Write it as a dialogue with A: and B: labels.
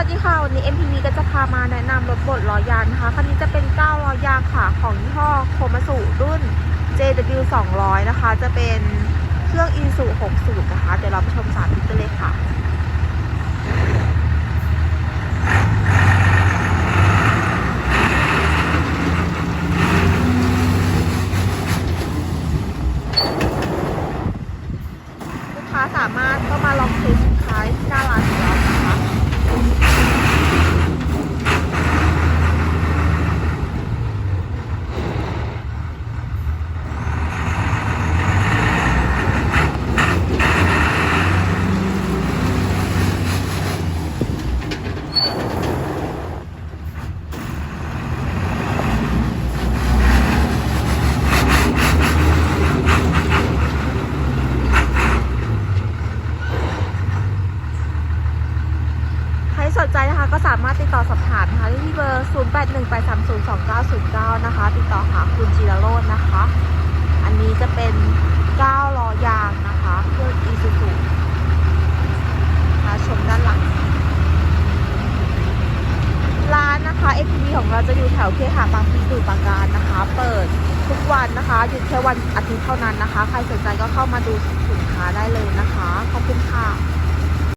A: วัสดีค่ะ วันนี้ MPV ก็จะพามาแนะนำรถบดล้อยางนะคะคันนี้จะเป็น9ล้อยางค่ะของยี่ห้อโคมาสุรุ่น JW 200 นะคะ จะเป็นเครื่อง i s u 6สูตรนะคะ เดี๋ยวเราไปชมสาธิตกันเลยค่ะลูกค้าสามารถก็มาลองเทสสินค้าที่หน้าร้านของเรานะคะ ใคร สนใจนะคะก็สามารถติดต่อสอบถามนะคะได้ที่เบอร์ 0818302909 นะคะ ติดต่อหาคุณจิรโรจน์นะคะ อันนี้จะเป็น 9 ล้อยางนะคะเครื่อง Isuzu นะคะชมด้านหลัง ร้านนะคะ FPV ของเราจะอยู่แถวเคหะบางพลีสุปาการนะคะ เปิดทุกวันนะคะหยุดแค่วันอาทิตย์เท่านั้นนะคะ ใครสนใจก็เข้ามาดูสินค้าได้เลย